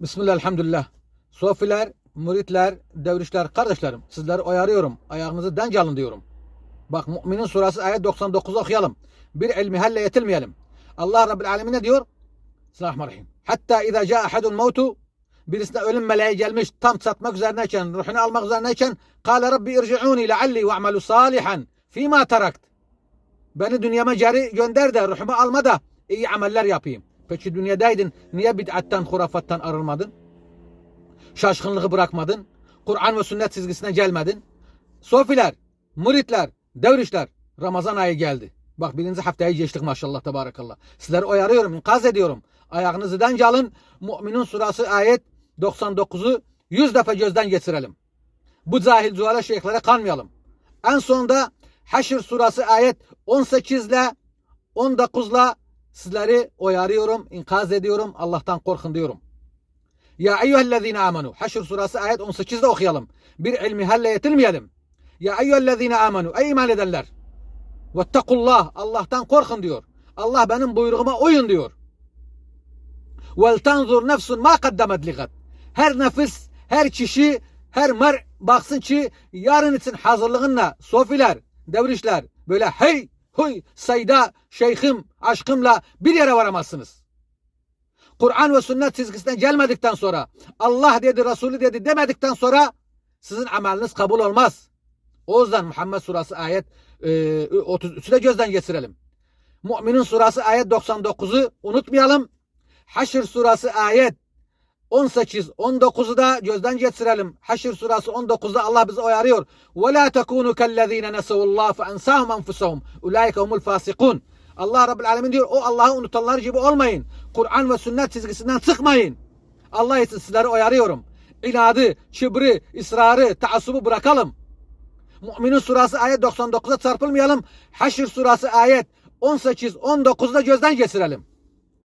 Bismillah, elhamdülillah. Sofiler, müritler, devrişler, kardeşlerim sizleri uyarıyorum. Ayağınızı denk alın diyorum. Bak Müminin suresi ayet 99 okuyalım. Bir ilmi helle yetilmeyelim. Allah Rabbil Alemin ne diyor? Bismillahirrahmanirrahim. Hatta idâ câ ahadun mevtu birisine ölüm meleği gelmiş tam satmak üzerineyken, ruhunu almak üzerineyken kâle Rabbi irci'ûni lealli ve'amelu salihan fîmâ terakt. Beni dünyama geri gönder de ruhumu alma da iyi ameller yapayım. Peki dünyadaydın niye bid'atten, hurafattan arılmadın? Şaşkınlığı bırakmadın? Kur'an ve sünnet çizgisine gelmedin? Sofiler, muritler, devrişler Ramazan ayı geldi. Bak birinci haftayı geçtik maşallah tabarakallah. Sizleri uyarıyorum, ikaz ediyorum. Ayağınızı denk alın. Mü'minun surası ayet 99'u 100 defa gözden geçirelim. Bu cahil zuhala şeyhlere kanmayalım. En sonunda Haşr surası ayet 18 ile 19 ile sizleri uyarıyorum, inkaz ediyorum. Allah'tan korkun diyorum. Ya eyyühellezine amenu. Haşr surası ayet 18'de okuyalım. Bir ilmi halle yetilmeyelim. Ya eyyühellezine amenu. Ey iman edenler. Vettekullah. Allah'tan korkun diyor. Allah benim buyruğuma uyun diyor. Vel tanzur nefsun ma kaddemet ligat. Her nefis, her kişi, her mer baksın ki yarın için hazırlığınla sofiler, devrişler böyle hey huy sayda şeyhim aşkımla bir yere varamazsınız. Kur'an ve sünnet çizgisinden gelmedikten sonra Allah dedi Resulü dedi demedikten sonra sizin ameliniz kabul olmaz. O yüzden Muhammed surası ayet e, 33'ü de gözden geçirelim. Mü'minin surası ayet 99'u unutmayalım. Haşr surası ayet 18 19'u da gözden geçirelim. Haşr surası 19'da Allah bizi uyarıyor. La tekunu kellezine nesullaha fe ensahum enfusahum. Ulaike humul fasikun. Allah Rabbil Alemin diyor o Allah'ı unutanlar gibi olmayın. Kur'an ve sünnet çizgisinden çıkmayın. Allah için sizleri uyarıyorum. İnadı, kibri, ısrarı, taassubu bırakalım. Mü'minin surası ayet 99'a çarpılmayalım. Haşr surası ayet 18 19'da gözden geçirelim.